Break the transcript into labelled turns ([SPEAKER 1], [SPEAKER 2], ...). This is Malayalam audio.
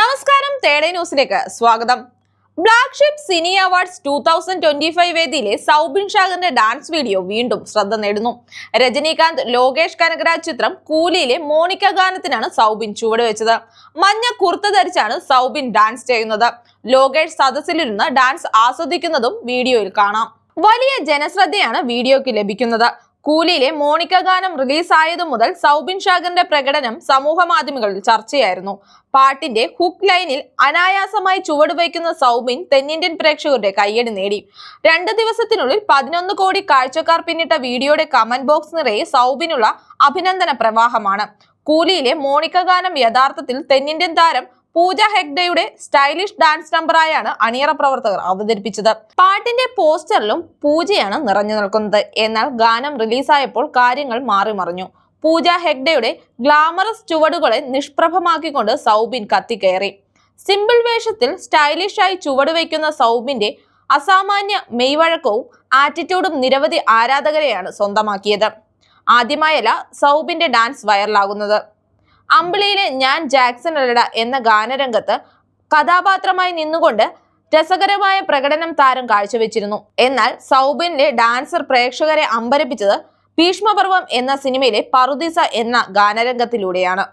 [SPEAKER 1] നമസ്കാരം തേടേ ന്യൂസിലേക്ക് സ്വാഗതം. Black Sheep Cine Awards two thousand twenty five വേദിയിലെ Soubin ഷാഗറിന്റെ ഡാൻസ് വീഡിയോ വീണ്ടും ശ്രദ്ധ നേടുന്നു. രജനീകാന്ത് ലോകേഷ് കനകരാജ് ചിത്രം കൂലിയിലെ മോണിക്ക ഗാനത്തിനാണ് സൗബിൻ ചുവടുവെച്ചത് മഞ്ഞ കുർത്ത ധരിച്ചാണ് സൗബിൻ ഡാൻസ് ചെയ്യുന്നത്. ലോകേഷ് സദസ്സിലിരുന്ന് ഡാൻസ് ആസ്വദിക്കുന്നതും വീഡിയോയിൽ കാണാം. വലിയ ജനശ്രദ്ധയാണ് വീഡിയോയ്ക്ക് ലഭിക്കുന്നത്. കൂലിയിലെ മോണിക്ക ഗാനം റിലീസായതു മുതൽ സൗബിൻ ഷാഗറിന്റെ പ്രകടനം സമൂഹ മാധ്യമങ്ങളിൽ ചർച്ചയായിരുന്നു. പാട്ടിന്റെ ഹുക്ക് ലൈനിൽ അനായാസമായി ചുവടുവയ്ക്കുന്ന സൗബിൻ തെന്നിന്ത്യൻ പ്രേക്ഷകരുടെ കയ്യടി നേടി. രണ്ട് ദിവസത്തിനുള്ളിൽ പതിനൊന്ന് കോടി കാഴ്ചക്കാർ പിന്നിട്ട വീഡിയോയുടെ കമന്റ് ബോക്സ് നിറയെ സൗബിനുള്ള അഭിനന്ദന പ്രവാഹമാണ്. കൂലിയിലെ മോണിക്ക ഗാനം യഥാർത്ഥത്തിൽ തെന്നിന്ത്യൻ താരം പൂജ ഹെഗ്ഡയുടെ സ്റ്റൈലിഷ് ഡാൻസ് നമ്പറായാണ് അണിയറ പ്രവർത്തകർ അവതരിപ്പിച്ചത്. പാട്ടിന്റെ പോസ്റ്ററിലും പൂജയാണ് നിറഞ്ഞു നിൽക്കുന്നത്. എന്നാൽ ഗാനം റിലീസായപ്പോൾ കാര്യങ്ങൾ മാറി മറിഞ്ഞു. പൂജ ഹെഗ്ഡയുടെ ഗ്ലാമറസ് ചുവടുകളെ നിഷ്പ്രഭമാക്കിക്കൊണ്ട് സൗബിൻ കത്തിക്കയറി. സിമ്പിൾ വേഷത്തിൽ സ്റ്റൈലിഷായി ചുവടുവയ്ക്കുന്ന സൗബിന്റെ അസാമാന്യ മെയ്വഴക്കവും ആറ്റിറ്റ്യൂഡും നിരവധി ആരാധകരെയാണ് സ്വന്തമാക്കിയത്. ആദ്യമായല്ല സൗബിന്റെ ഡാൻസ് വൈറലാകുന്നത്. അമ്പിളിയിലെ ഞാൻ ജാക്സൺ അല്ലട എന്ന ഗാനരംഗത്ത് കഥാപാത്രമായി നിന്നുകൊണ്ട് രസകരമായ പ്രകടനം താരം കാഴ്ചവെച്ചിരുന്നു. എന്നാൽ സൗബിനിലെ ഡാൻസർ പ്രേക്ഷകരെ അമ്പരപ്പിച്ചത് ഭീഷ്മപർവം എന്ന സിനിമയിലെ പറുദിസ എന്ന ഗാനരംഗത്തിലൂടെയാണ്.